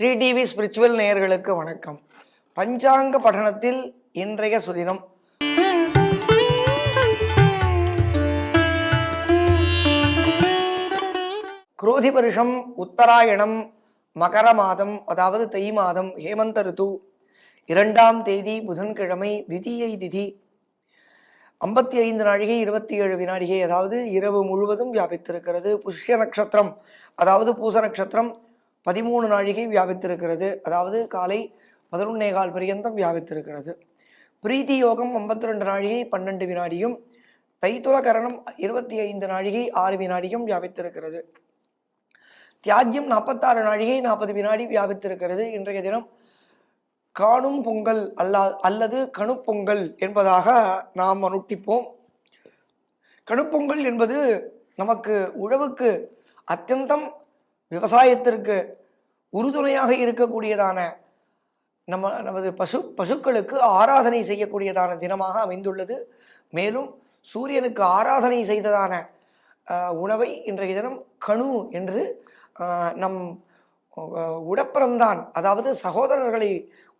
Sri TV spiritual நேயர்களுக்கு வணக்கம். பஞ்சாங்க பఠனத்தில் இன்றைய சுதினம். குரோதி வருஷம் உத்தராயணம் மகர மாதம் அதாவது தை மாதம் ஹேமந்த ரித்து இரண்டாம் தேதி புதன்கிழமை திதியை திதி. ஐம்பத்தி ஐந்து நாழிகை இருபத்தி ஏழு வினாடிகை அதாவது இரவு முழுவதும் வியாபித்திருக்கிறது. புஷ்ய நட்சத்திரம் அதாவது பூச நட்சத்திரம் பதிமூணு நாழிகை வியாபித்திருக்கிறது. அதாவது காலை பதினொன்னே கால் பரியந்தம் வியாபித்திருக்கிறது. பிரீத்தி யோகம் ஐம்பத்தி ரெண்டு நாழிகை பன்னெண்டு வினாடியும் தைத்துல கரணம் இருபத்தி ஐந்து நாழிகை ஆறு வினாடியும் வியாபித்திருக்கிறது. தியாஜ்யம் நாற்பத்தாறு நாழிகை நாற்பது வினாடி வியாபித்திருக்கிறது. இன்றைய தினம் காணும் பொங்கல் அல்லா அல்லது கணுப்பொங்கல் என்பதாக நாம் அனுட்டிப்போம். கணுப்பொங்கல் என்பது நமக்கு உழவுக்கு அத்தியந்தம் விவசாயத்திற்கு உறுதுணையாக இருக்கக்கூடியதான நம்ம நமது பசு பசுக்களுக்கு ஆராதனை செய்யக்கூடியதான தினமாக அமைந்துள்ளது. மேலும் சூரியனுக்கு ஆராதனை செய்ததான உணவை இன்றைய தினம் கணு என்று நம் உடப்பிறந்தான் அதாவது சகோதரர்களை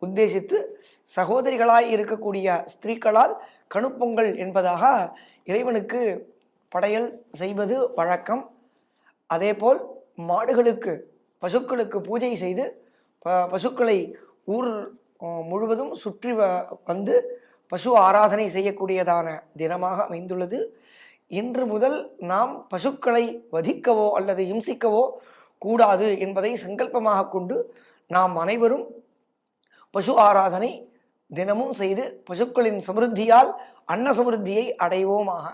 உத்தேசித்து சகோதரிகளாய் இருக்கக்கூடிய ஸ்திரீக்களால் கணுப்பொங்கல் என்பதாக இறைவனுக்கு படையல் செய்வது வழக்கம். அதேபோல் மாடுகளுக்கு பசுக்களுக்கு பூஜை செய்து ப- பசுக்களை ஊர் முழுவதும் சுற்றி வ- வந்து பசு ஆராதனை செய்யக்கூடியதான தினமாக அமைந்துள்ளது. இன்று முதல் நாம் பசுக்களை வதிக்கவோ அல்லது இம்சிக்கவோ கூடாது என்பதை சங்கல்பமாக கொண்டு நாம் அனைவரும் பசு ஆராதனை தினமும் செய்து பசுக்களின் சமிருத்தியால் அன்ன சமிருத்தியை அடைவோமாக.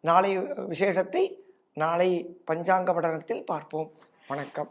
நாளை விசேஷத்தை நாளை பஞ்சாங்க படனத்தில் பார்ப்போம். வணக்கம்.